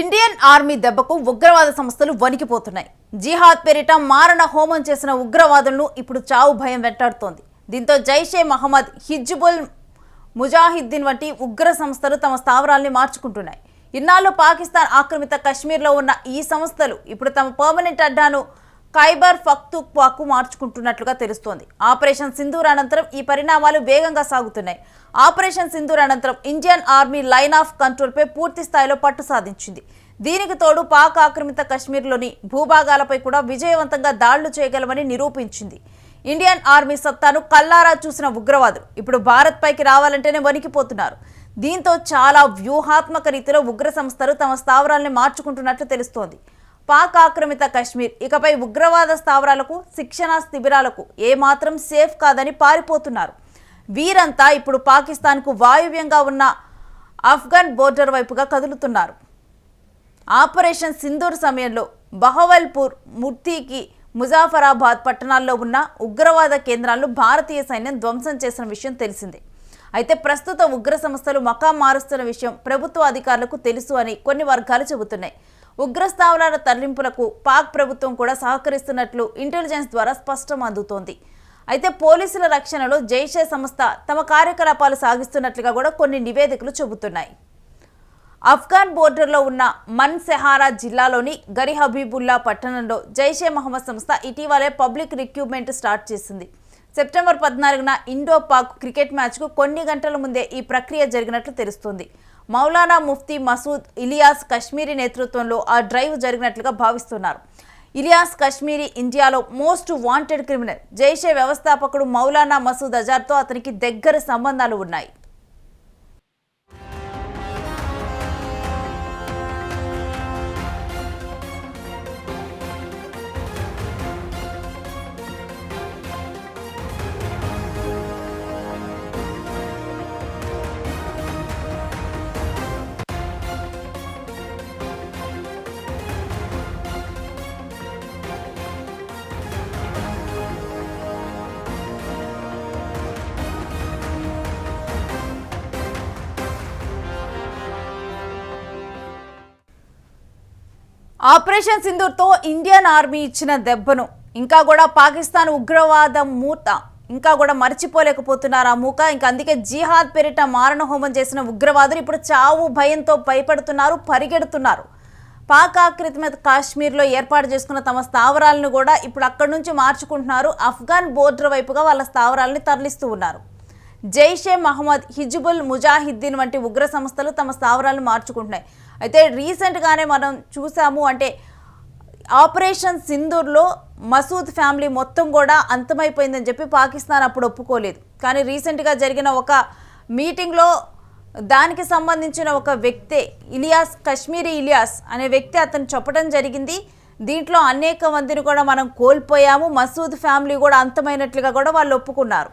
Indian army దెబ్బకు ఉగ్రవాద సంస్థలు వణికిపోతున్నాయి. జిహాద్ పేరిట మారణ హోమం చేసిన ఉగ్రవాదులను ఇప్పుడు చావు భయం వెంటాడుతోంది. దీంతో జైషే మహమ్మద్ హిజ్బుల్ ముజాహిద్దీన్ వంటి ఉగ్ర సంస్థలు తమ స్థావరాల్ని మార్చుకుంటున్నాయి. ఇన్నాళ్ళు పాకిస్తాన్ ఆక్రమిత కశ్మీర్లో ఉన్న ఈ సంస్థలు ఇప్పుడు తమ పర్మనెంట్ అడ్డాను ఖైబర్ పఖ్తూన్ఖ్వాకు మార్చుకుంటున్నట్లుగా తెలుస్తోంది. ఆపరేషన్ సింధూర్ అనంతరం ఈ పరిణామాలు వేగంగా సాగుతున్నాయి. ఆపరేషన్ సింధూర్ అనంతరం ఇండియన్ ఆర్మీ లైన్ ఆఫ్ కంట్రోల్పై పూర్తి స్థాయిలో పట్టు సాధించింది. దీనికి తోడు పాక్ ఆక్రమిత కశ్మీర్లోని భూభాగాలపై కూడా విజయవంతంగా దాడులు చేయగలమని నిరూపించింది. ఇండియన్ ఆర్మీ సత్తాను కల్లారా చూసిన ఉగ్రవాదులు ఇప్పుడు భారత్ పైకి రావాలంటేనే వణికిపోతున్నారు. దీంతో చాలా వ్యూహాత్మక రీతిలో ఉగ్ర సంస్థలు తమ స్థావరాలను మార్చుకుంటున్నట్లు తెలుస్తోంది. పాక్ ఆక్రమిత కశ్మీర్. ఇకపై ఉగ్రవాద స్థావరాలకు శిక్షణా శిబిరాలకు ఏమాత్రం సేఫ్ కాదని పారిపోతున్నారు. వీరంతా ఇప్పుడు పాకిస్తాన్కు వాయువ్యంగా ఉన్న ఆఫ్ఘన్ బోర్డర్ వైపుగా కదులుతున్నారు. ఆపరేషన్ సింధూర్ సమయంలో బహవల్పూర్ ముర్తీకి ముజాఫరాబాద్ పట్టణాల్లో ఉన్న ఉగ్రవాద కేంద్రాలను భారతీయ సైన్యం ధ్వంసం చేసిన విషయం తెలిసిందే. అయితే ప్రస్తుత ఉగ్ర సంస్థలు మకా మారుస్తున్న విషయం ప్రభుత్వ అధికారులకు తెలుసు అని కొన్ని వర్గాలు చెబుతున్నాయి. ఉగ్రస్థావరాల తరలింపులకు పాక్ ప్రభుత్వం కూడా సహకరిస్తున్నట్లు ఇంటెలిజెన్స్ ద్వారా స్పష్టం అందుతోంది. అయితే పోలీసుల రక్షణలో జైషే సంస్థ తమ కార్యకలాపాలు సాగిస్తున్నట్లుగా కూడా కొన్ని నివేదికలు చెబుతున్నాయి. ఆఫ్ఘాన్ బోర్డర్లో ఉన్న మన్ సెహారా జిల్లాలోని గరి హబీబుల్లా పట్టణంలో జైషే మహమ్మద్ సంస్థ ఇటీవలే పబ్లిక్ రిక్రూట్మెంట్ స్టార్ట్ చేసింది. సెప్టెంబర్ పద్నాలుగున ఇండో పాక్ క్రికెట్ మ్యాచ్కు కొన్ని గంటల ముందే ఈ ప్రక్రియ జరిగినట్లు తెలుస్తోంది. మౌలానా ముఫ్తీ మసూద్ ఇలియాస్ కశ్మీరీ నేతృత్వంలో ఆ డ్రైవ్ జరిగినట్లుగా భావిస్తున్నారు. ఇలియాస్ కశ్మీరీ ఇండియాలో మోస్ట్ వాంటెడ్ క్రిమినల్. జైషే వ్యవస్థాపకుడు మౌలానా మసూద్ అజార్తో అతనికి దగ్గర సంబంధాలు ఉన్నాయి. ఆపరేషన్ సింధూర్తో ఇండియన్ ఆర్మీ ఇచ్చిన దెబ్బను. ఇంకా కూడా పాకిస్తాన్ ఉగ్రవాద మూత. ఇంకా కూడా మర్చిపోలేకపోతున్నారు ఆ మూక. ఇంకా అందుకే జిహాద్ పేరిట మారణ హోమం చేసిన ఉగ్రవాదులు ఇప్పుడు చావు భయంతో భయపడుతున్నారు పరిగెడుతున్నారు. పాక్ ఆక్రమిత కాశ్మీర్లో ఏర్పాటు చేసుకున్న తమ స్థావరాలను కూడా ఇప్పుడు అక్కడి నుంచి మార్చుకుంటున్నారు. ఆఫ్ఘాన్ బోర్డర్ వైపుగా వాళ్ళ స్థావరాలని తరలిస్తూ ఉన్నారు. జైషే మహమ్మద్ హిజ్బుల్ ముజాహిద్దీన్ వంటి ఉగ్ర సంస్థలు తమ స్థావరాలను మార్చుకుంటున్నాయి. అయితే రీసెంట్గానే మనం చూసాము అంటే ఆపరేషన్ సింధూర్లో మసూద్ ఫ్యామిలీ మొత్తం కూడా అంతమైపోయిందని చెప్పి పాకిస్తాన్ అప్పుడు ఒప్పుకోలేదు. కానీ రీసెంట్గా జరిగిన ఒక మీటింగ్లో దానికి సంబంధించిన ఒక వ్యక్తే ఇలియాస్ కశ్మీరీ ఇలియాస్ అనే వ్యక్తి అతను చెప్పడం జరిగింది. దీంట్లో అనేక మందిని కూడా మనం కోల్పోయాము. మసూద్ ఫ్యామిలీ కూడా అంతమైనట్లుగా కూడా వాళ్ళు ఒప్పుకున్నారు.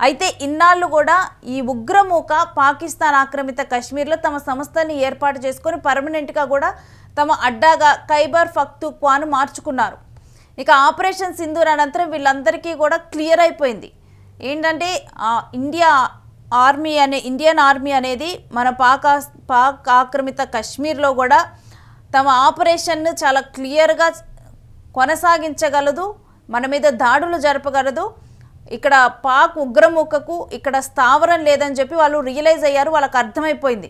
అయితే ఇన్నాళ్ళు కూడా ఈ ఉగ్రమూక పాకిస్తాన్ ఆక్రమిత కశ్మీర్లో తమ సంస్థని ఏర్పాటు చేసుకొని పర్మనెంట్గా కూడా తమ అడ్డాగా ఖైబర్ పఖ్తూన్ఖ్వాను మార్చుకున్నారు. ఇక ఆపరేషన్ సింధూర్ అనంతరం వీళ్ళందరికీ కూడా క్లియర్ అయిపోయింది. ఏంటంటే ఇండియా ఆర్మీ అనే ఇండియన్ ఆర్మీ అనేది మన పాక్ పాక్ ఆక్రమిత కశ్మీర్లో కూడా తమ ఆపరేషన్ను చాలా క్లియర్గా కొనసాగించగలదు మన మీద దాడులు జరపగలదు. ఇక్కడ పాక్ ఉగ్రముఖకు ఇక్కడ స్థావరం లేదని చెప్పి వాళ్ళు రియలైజ్ అయ్యారు వాళ్ళకి అర్థమైపోయింది.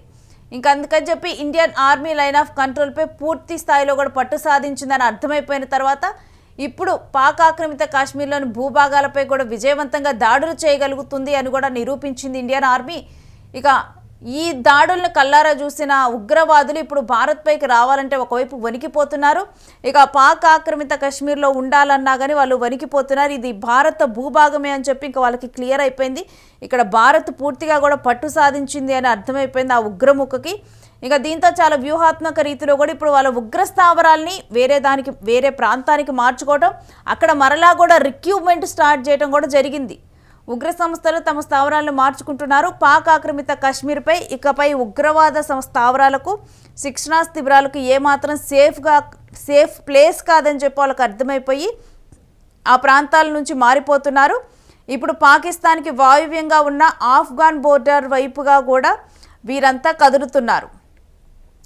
ఇంకా అందుకని చెప్పి ఇండియన్ ఆర్మీ లైన్ ఆఫ్ కంట్రోల్పై పూర్తి స్థాయిలో కూడా పట్టు సాధించిందని అర్థమైపోయిన తర్వాత ఇప్పుడు పాక్ ఆక్రమిత కాశ్మీర్లోని భూభాగాలపై కూడా విజయవంతంగా దాడులు చేయగలుగుతుంది అని కూడా నిరూపించింది ఇండియన్ ఆర్మీ ఇక ఈ దాడులను కల్లారా చూసిన ఉగ్రవాదులు ఇప్పుడు భారత్పైకి రావాలంటే ఒకవైపు వణికిపోతున్నారు. ఇక పాక్ ఆక్రమిత కశ్మీర్లో ఉండాలన్నా కానీ వాళ్ళు వణికిపోతున్నారు. ఇది భారత భూభాగమే అని చెప్పి ఇంకా వాళ్ళకి క్లియర్ అయిపోయింది. ఇక్కడ భారత్ పూర్తిగా కూడా పట్టు సాధించింది అని అర్థమైపోయింది ఆ ఉగ్రముఖకి. ఇక దీంతో చాలా వ్యూహాత్మక రీతిలో కూడా ఇప్పుడు వాళ్ళ ఉగ్ర స్థావరాల్ని వేరే దానికి వేరే ప్రాంతానికి మార్చుకోవడం అక్కడ మరలా కూడా రిక్రూట్మెంట్ స్టార్ట్ చేయడం కూడా జరిగింది. ఉగ్ర సంస్థలు తమ స్థావరాలను మార్చుకుంటున్నారు. పాక్ ఆక్రమిత కశ్మీర్పై ఇకపై ఉగ్రవాద సం- స్థావరాలకు శిక్షణా శిబిరాలకు ఏమాత్రం సేఫ్గా సేఫ్ ప్లేస్ కాదని చెప్పి వాళ్ళకి అర్థమైపోయి ఆ ప్రాంతాల నుంచి మారిపోతున్నారు. ఇప్పుడు పాకిస్తాన్కి వాయువ్యంగా ఉన్న ఆఫ్ఘాన్ బోర్డర్ వైపుగా కూడా వీరంతా కదులుతున్నారు.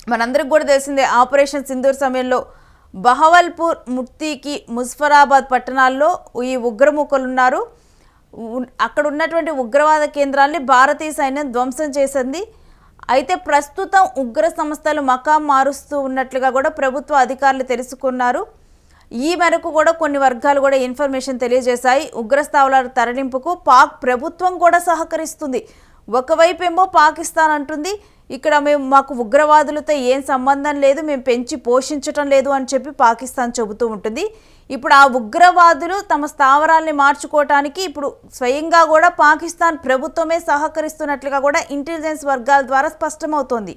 మనందరికి కూడా తెలిసిందే ఆపరేషన్ సింధూర్ సమయంలో బహవల్పూర్ ముర్తీకి ముజఫరాబాద్ పట్టణాల్లో ఈ ఉగ్రముఖులు ఉన్నారు. అక్కడ ఉన్నటువంటి ఉగ్రవాద కేంద్రాల్ని భారతీయ సైన్యం ధ్వంసం చేసింది. అయితే ప్రస్తుతం ఉగ్ర సంస్థలు మకాం మారుస్తూ ఉన్నట్లుగా కూడా ప్రభుత్వ అధికారులు తెలుసుకున్నారు. ఈ మేరకు కూడా కొన్ని వర్గాలు కూడా ఇన్ఫర్మేషన్ తెలియజేశాయి. ఉగ్రస్థావరాల తరలింపుకు పాక్ ప్రభుత్వం కూడా సహకరిస్తుంది. ఒకవైపు ఏమో పాకిస్తాన్ అంటుంది. ఇక్కడ మేము మాకు ఉగ్రవాదులతో ఏం సంబంధం లేదు మేము పెంచి పోషించటం లేదు అని చెప్పి పాకిస్తాన్ చెబుతూ ఉంటుంది. ఇప్పుడు ఆ ఉగ్రవాదులు తమ స్థావరాల్ని మార్చుకోవటానికి ఇప్పుడు స్వయంగా కూడా పాకిస్తాన్ ప్రభుత్వమే సహకరిస్తున్నట్లుగా కూడా ఇంటెలిజెన్స్ వర్గాల ద్వారా స్పష్టమవుతోంది.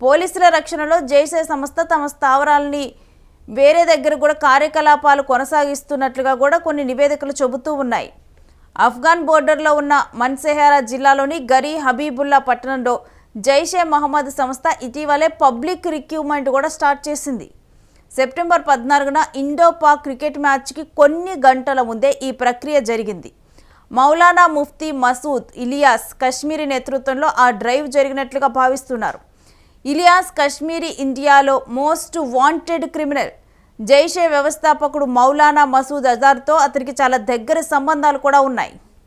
పోలీసుల రక్షణలో జైసే సంస్థ తమ స్థావరాలని వేరే దగ్గర కూడా కార్యకలాపాలు కొనసాగిస్తున్నట్లుగా కూడా కొన్ని నివేదికలు చెబుతూ ఉన్నాయి. ఆఫ్ఘాన్ బోర్డర్లో ఉన్న మన్సెహారా జిల్లాలోని గరీ హబీబుల్లా పట్టణంలో జైషే మహమ్మద్ సంస్థ ఇటీవలే పబ్లిక్ రిక్రూట్మెంట్ కూడా స్టార్ట్ చేసింది. సెప్టెంబర్ పద్నాలుగున ఇండో పాక్ క్రికెట్ మ్యాచ్కి కొన్ని గంటల ముందే ఈ ప్రక్రియ జరిగింది. మౌలానా ముఫ్తీ మసూద్ ఇలియాస్ కశ్మీరీ నేతృత్వంలో ఆ డ్రైవ్ జరిగినట్లుగా భావిస్తున్నారు. ఇలియాస్ కశ్మీరీ ఇండియాలో మోస్ట్ వాంటెడ్ క్రిమినల్. జైషే వ్యవస్థాపకుడు మౌలానా మసూద్ అజార్తో అతనికి చాలా దగ్గర సంబంధాలు కూడా ఉన్నాయి.